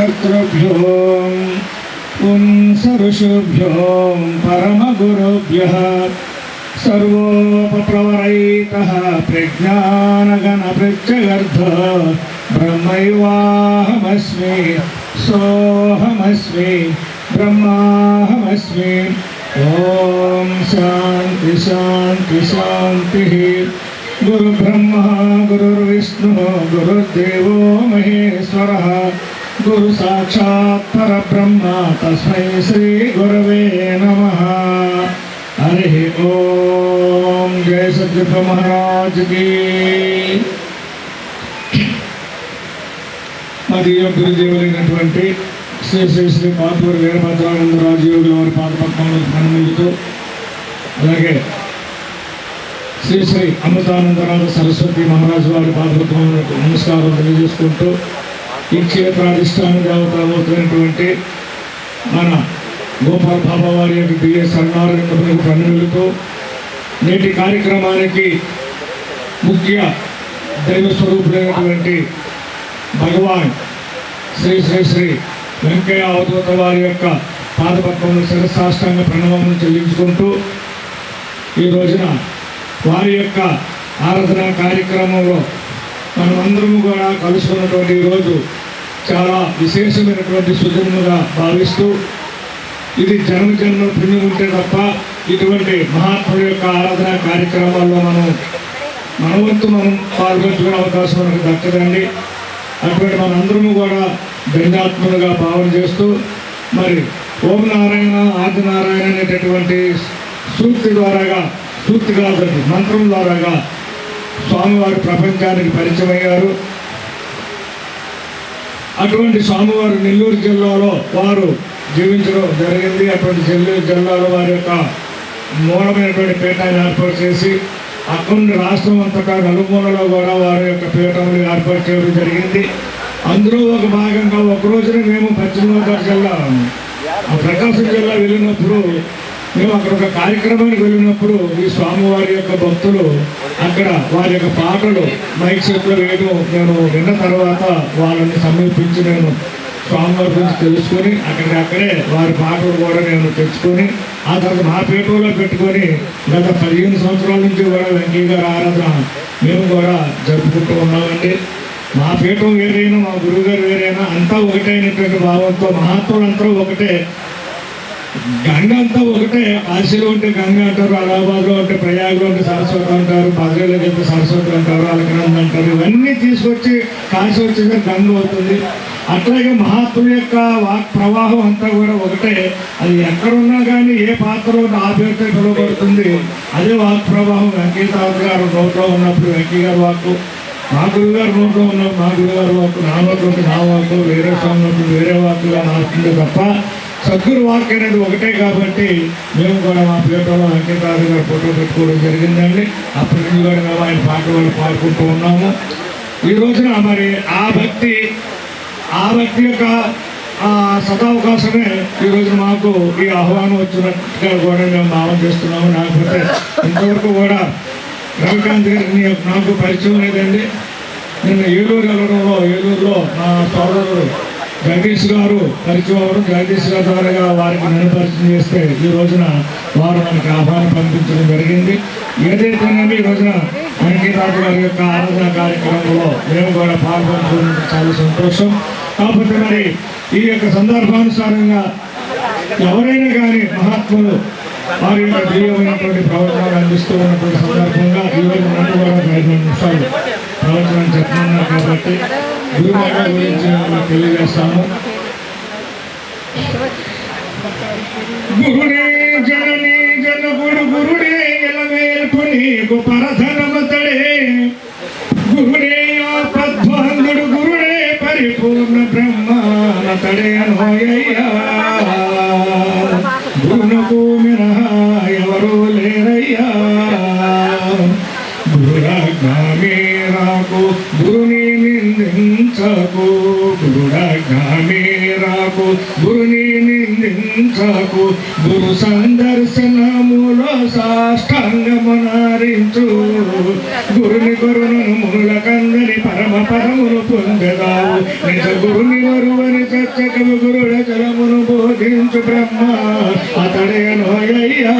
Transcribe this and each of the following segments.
कर्तृभ्यो पुंसऋषुभ्यो परमगुरुभ्यः सर्वोपप्रवरैकः प्रज्ञानगणपृच्छगर्धः ब्रह्मैवाहमस्मि, सोऽहमस्मि, ब्रह्माहमस्मि। ॐ शान्ति शान्ति, शान्तिः। गुरुब्रह्मा, गुरुर्विष्णुः, गुरुर्देवो महेश्वरः। గురు సాక్షాత్ పరబ్రహ్మ తస్మై శ్రీ గురవే నమ హరి ఓం జయ సద్గురు మహారాజ్ మరియు గురుదేవులైనటువంటి శ్రీ శ్రీ శ్రీ పాతూరు వీరభద్రానంద రాజయోగుల వారి పాదపద్మంలో ప్రణమిస్తూ అలాగే శ్రీ శ్రీ అమృతానందరాజ సరస్వతి మహారాజు వారి పాదపద్మంలో నమస్కారం తెలియజేసుకుంటూ ఈ క్షేత్రాధిష్టాన దేవతామూర్తైనటువంటి మన గోపాల్ బాబా వారి యొక్క బిఎస్ సరణారంగములకు కన్నులతో నేటి కార్యక్రమానికి ముఖ్య దైవస్వరూపుడైనటువంటి భగవాన్ శ్రీ శ్రీ శ్రీ వెంకయ్య అవధూత వారి యొక్క పాదపత్రంలో శిరసాష్టాంగ ప్రణవములు చెల్లించుకుంటూ ఈ రోజున వారి యొక్క ఆరాధన కార్యక్రమంలో మనమందరము కూడా కలుసుకున్నటువంటి ఈరోజు రోజు చాలా విశేషమైనటువంటి సుజన్ముగా భావిస్తూ ఇది జన్మ జన్మ పుణ్యం ఉంటే తప్ప ఇటువంటి మహాత్ముల యొక్క ఆరాధన కార్యక్రమాల్లో మనం మనవంతు మనం పాల్గొంచుకునే అవకాశం మనకు దక్కదండి. అటువంటి మనందరము కూడా ధన్యాత్ములుగా భావన చేస్తూ మరి ఓం నారాయణ ఆది నారాయణ అనేటటువంటి సూక్తి ద్వారాగా సూక్తి కాదండి మంత్రం ద్వారాగా స్వామివారి ప్రపంచానికి పరిచయం అయ్యారు. అటువంటి స్వామివారు నెల్లూరు జిల్లాలో వారు జీవించడం జరిగింది. అటువంటి నెల్లూరు జిల్లాలో వారి యొక్క మూలమైనటువంటి పీఠాన్ని ఏర్పాటు చేసి అక్కడి నుండి రాష్ట్రం అంతటా నలుమూలలో కూడా వారి యొక్క పీఠములు ఏర్పాటు చేయడం జరిగింది. అందులో ఒక భాగంగా ఒక రోజున మేము పశ్చిమ గోదావరి జిల్లా ఆ ప్రకాశం జిల్లా వెళ్ళినప్పుడు మేము అక్కడ ఒక కార్యక్రమానికి వెళ్ళినప్పుడు ఈ స్వామివారి యొక్క భక్తులు అక్కడ వారి యొక్క పాటలు మైక్ సెట్లో వేయడం నేను విన్న తర్వాత వాళ్ళని సమీపించి నేను స్వామివారి గురించి తెలుసుకొని అక్కడికి అక్కడే వారి పాటలు కూడా నేను తెచ్చుకొని ఆ తర్వాత మా పీఠంలో పెట్టుకొని గత పదిహేను సంవత్సరాల నుంచి కూడా వెంకయ్య గారి ఆరాధన మేము కూడా జరుపుకుంటూ ఉన్నామండి. మా పీఠం వేరైనా మా గురువు గారు వేరైనా అంతా ఒకటైనటువంటి భావంతో మహాత్ములంతా ఒకటే గంగ అంతా ఒకటే. కాశీలో ఉంటే గంగ అంటారు అలహాబాద్లో ఉంటే ప్రయాగ్లో ఉంటే సరస్వతి అంటారు బద్రీలో చెప్తే సరస్వతి అంటారు అలకనంద అంటారు. ఇవన్నీ తీసుకొచ్చి కాశీ వచ్చేసరికి గంగ అవుతుంది. అట్లాగే మహాత్ముల యొక్క వాక్ ప్రవాహం అంతా కూడా ఒకటే. అది ఎక్కడున్నా కానీ ఏ పాత్రలో ఆ పేరుతో పిలువబడుతుంది. అదే వాక్ ప్రవాహం. వెంకయ్య గారు నోట్లో ఉన్నప్పుడు వెంకయ్య గారు వాక్కు మా గురువు గారు నోట్లో ఉన్నప్పుడు మా గురువు గారు వాక్కు నా నోట్లో నా వాక్కు వేరే స్వామి వేరే వాక్కుగా మారుతుంది తప్ప సద్గురు వాక్య అనేది ఒకటే కాబట్టి మేము కూడా మా పీఠంలో వెంకటరాజు గారి ఫోటో పెట్టుకోవడం జరిగిందండి. అప్పటి నుంచి కూడా మేము ఆయన పాటలు కూడా పాడుకుంటూ ఉన్నాము. ఈ రోజున మరి ఆ భక్తి ఆ భక్తి యొక్క సదావకాశమే ఈ రోజు మాకు ఈ ఆహ్వానం వచ్చినట్టుగా కూడా మేము భావం చేస్తున్నాము. లేకపోతే ఇంతవరకు కూడా రవికాంత్ గారిని నాకు పరిచయం లేదండి. నిన్న ఏలూరు వెళ్ళడంలో ఏలూరులో నా సోదరుడు జగదీష్ గారు పరిచయం అవ్వడం జగదీష్ గారి ద్వారా వారికి నన్ను పరిచయం చేస్తే ఈ రోజున వారు మనకి ఆహ్వానం పంపించడం జరిగింది. ఏదైతేనేమి ఈ రోజున వెంకటరాజు గారి యొక్క ఆరాధన కార్యక్రమంలో మేము కూడా పాల్గొనడం చాలా సంతోషం. కాకపోతే మరి ఈ యొక్క సందర్భానుసారంగా ఎవరైనా కానీ మహాత్ములు వారి యొక్క ప్రవచనాలు అందిస్తూ ఉన్నటువంటి సందర్భంగా ఈరోజు నన్ను కూడా ఐదు నిమిషాలు ప్రవచనం చెప్తున్నారు కాబట్టి గురుమాత గురించి నేను తెలియజేస్తాను గురుడే జనని జనకుడు గురుడే ఎలవేల్పు నీకు పరధనమతడే గురుడే గురుడే పరిపూర్ణ బ్రహ్మానతడే అనోయ్యా గురుడాజ్ఞామేరాకు గురుని నిందించకు. గురుడాజ్ఞామేరాకు గురుని నిందించకు. గురు సందర్శనములో సాష్టాంగమునారించు. గురుని గురును మూలకందని పరమ పరములు పొందదావు. నిజ గురుని వరువని చచ్చకము గురుడ జలమును బోధించు బ్రహ్మ. అతడే నోయ్యా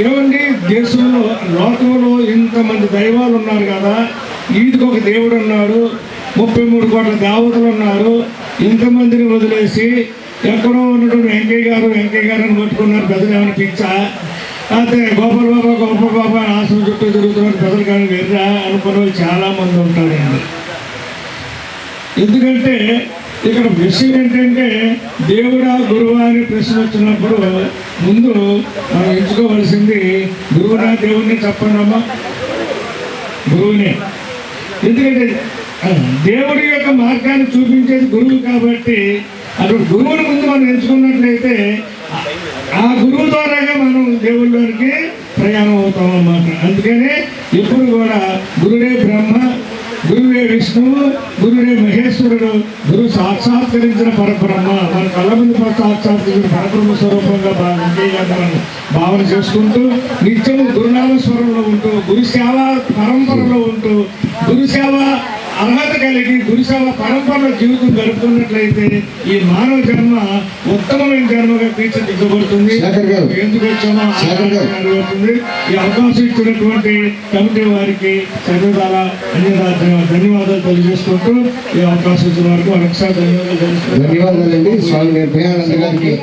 ఏమండి దేశంలో లోకంలో ఇంతమంది దైవాలు ఉన్నారు కదా వీటికి ఒక దేవుడు ఉన్నాడు ముప్పై మూడు కోట్ల దేవతలు ఉన్నారు ఇంతమందిని వదిలేసి ఎక్కడో ఉన్నటువంటి వెంకయ్య గారు వెంకయ్య గారు అని పట్టుకున్నారు పెద్దలు ఏమైనా పిచ్చా? అయితే గోపాల్ బాబా గోపాల్ బాబా అని ఆశ్రమం చుట్టూ తిరుగుతున్నారు పెద్దలు కానీ వెర్రా అనుకున్న వాళ్ళు చాలా మంది ఉంటారండి. ఎందుకంటే ఇక్కడ విషయం ఏంటంటే దేవుడా గురువా అని ప్రశ్న వచ్చినప్పుడు ముందు మనం ఎంచుకోవలసింది గురువునా దేవుడిని చెప్పండమ్మా గురువునే. ఎందుకంటే దేవుడి యొక్క మార్గాన్ని చూపించేది గురువు కాబట్టి అక్కడ గురువుని ముందు మనం ఎంచుకున్నట్లయితే ఆ- ఆ గురువు ద్వారాగా మనం దేవుళ్ళకి ప్రయాణం అవుతాం అన్నమాట అందుకనే ఎప్పుడు కూడా గురుడే బ్రహ్మ గురువే విష్ణువు గురుడే మహేశ్వరుడు. గురువు సాక్షాత్కరించిన పరబ్రహ్మ. మన కళ్ళ ముందు సాక్షాత్కరించిన పరబ్రహ్మ స్వరూపంగా మనం భావన చేసుకుంటూ నిత్యము గురునామ స్వరంలో ఉంటూ గురు సేవ పరంపరలో ఉంటూ గురు సేవ అర్హత కలిగి గురుసేవ పరంపరలో జీవితం గడుపుతున్నట్లయితే ఈ మానవ జన్మ ఉత్తమమైన జన్మగా తీర్చిదిద్దబడుతుంది. ఎందుకు వచ్చామో నెరవేరుతుంది. ఈ అవకాశం ఇచ్చినటువంటి కమిటీ వారికి అన్యదాత ధన్యవాదాలు తెలియజేసుకుంటూ ఈ అవకాశం ఇచ్చిన వారికి మరొకసారి ధన్యవాదాలు ధన్యవాదాలండి స్వామి నిర్భయానంద గారికి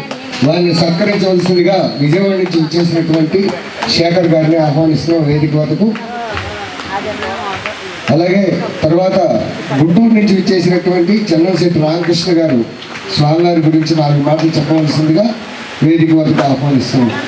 వారిని సత్కరించవలసిందిగా విజయవాడ నుంచి ఇచ్చేసినటువంటి శేఖర్ గారిని ఆహ్వానిస్తున్నాం వేదిక వద్దకు అలాగే తర్వాత గుంటూరు నుంచి ఇచ్చేసినటువంటి చంద్రశెట్టి రామకృష్ణ గారు స్వామివారి గురించి నాలుగు మాటలు చెప్పవలసిందిగా వేదిక వద్దకు ఆహ్వానిస్తున్నాం.